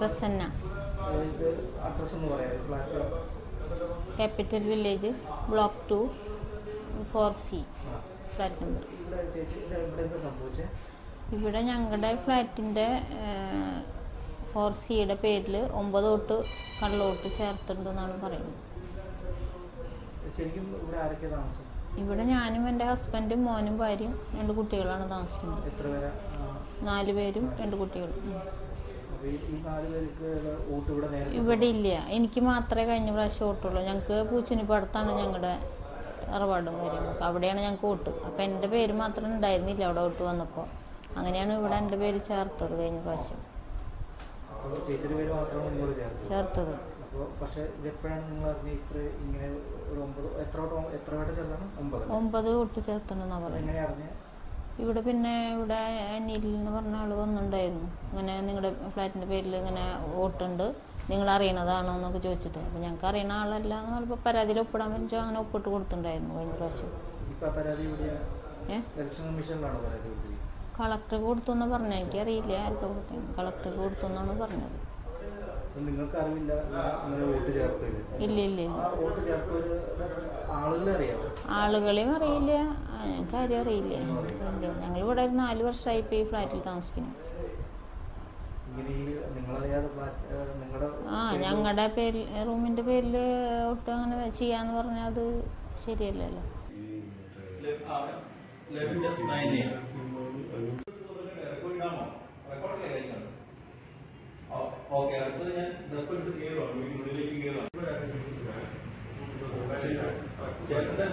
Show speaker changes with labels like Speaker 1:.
Speaker 1: Prasanna. Capital village block two four
Speaker 2: C
Speaker 1: flat number
Speaker 2: ഇവിടെ
Speaker 1: ഞങ്ങളുടെ ഫ്ലാറ്റിന്റെ four സിയുടെ പേരിൽ ഒമ്പത് തൊട്ട് കള്ളോട്ട് ചേർത്തിട്ടുണ്ടെന്നാണ് പറയുന്നത്.
Speaker 2: ഇവിടെ
Speaker 1: ഞാനും എന്റെ ഹസ്ബൻഡും മോനും ഭാര്യയും രണ്ട് കുട്ടികളാണ് താമസിക്കുന്നത്. നാല് പേരും രണ്ട് കുട്ടികളും.
Speaker 2: ഇവിടെ
Speaker 1: ഇല്ല. എനിക്ക് മാത്രമേ കഴിഞ്ഞ പ്രാവശ്യം ഓട്ടുള്ളൂ ഞങ്ങൾക്ക് പൂച്ചനിപ്പടുത്താണ് ഞങ്ങളുടെ അറവാടും കാര്യങ്ങളൊക്കെ. അവിടെയാണ് ഞങ്ങൾക്ക് ഓട്ട് അപ്പം എന്റെ പേര് മാത്രം ഉണ്ടായിരുന്നില്ല അവിടെ ഓട്ട് വന്നപ്പോൾ അങ്ങനെയാണ് ഇവിടെ എന്റെ പേര് ചേർത്തത് കഴിഞ്ഞ പ്രാവശ്യം.
Speaker 2: ചേർത്തത്? ഒമ്പത് എത്ര
Speaker 1: ചേർത്തണെന്നാ പറയുന്നത്. ഇവിടെ പിന്നെ ഇവിടെ അനിൽ എന്ന് പറഞ്ഞ ആൾ വന്നിട്ടുണ്ടായിരുന്നു. ഇങ്ങനെ നിങ്ങളുടെ ഫ്ലാറ്റിന്റെ പേരിൽ ഇങ്ങനെ വോട്ടുണ്ട്. നിങ്ങൾ അറിയണതാണോ എന്നൊക്കെ ചോദിച്ചിട്ട്. അപ്പം ഞങ്ങൾക്ക് അറിയണ ആളല്ല എന്ന് പറഞ്ഞപ്പോൾ പരാതിയിൽ ഒപ്പിടാൻ പറ്റുമോ അങ്ങനെ ഒപ്പിട്ട് കൊടുത്തിട്ടുണ്ടായിരുന്നു കഴിഞ്ഞ പ്രാവശ്യം. കളക്ടർ കൊടുത്തു എന്ന് പറഞ്ഞു എനിക്കറിയില്ല ആർക്കും കൊടുത്തു കളക്ടർ കൊടുത്തു എന്നാണ് പറഞ്ഞത്.
Speaker 2: നിങ്ങൾക്ക് അറിവില്ല ഇങ്ങനെ വോട്ട് ചേർത്തവര്
Speaker 1: ഇല്ല ഇല്ല
Speaker 2: ആ വോട്ട് ചേർത്തവര് ആളുകളെ അറിയാമോ
Speaker 1: ആളുകളെയും അറിയില്ല. കാര്യം അറിയില്ല. ഞങ്ങൾ ഇവിടെ ഒരു നാല് വർഷമായി ഇപ്പൊ ഈ ഫ്ലാറ്റിൽ താമസിക്കുന്നു. ആ ഞങ്ങളുടെ പേരിൽ റൂമിന്റെ പേരിൽ ഒട്ടും അങ്ങനെ ചെയ്യാന്ന് പറഞ്ഞാൽ അത് ശരിയല്ലല്ലോ.
Speaker 2: ഓക്കെ അടുത്തത് ഞാൻ റെക്കോർഡ് ചെയ്യുകയാണ് വീട്ടിനുള്ളിലേക്ക് കയറുകയാണ് ചേട്ടന്റെ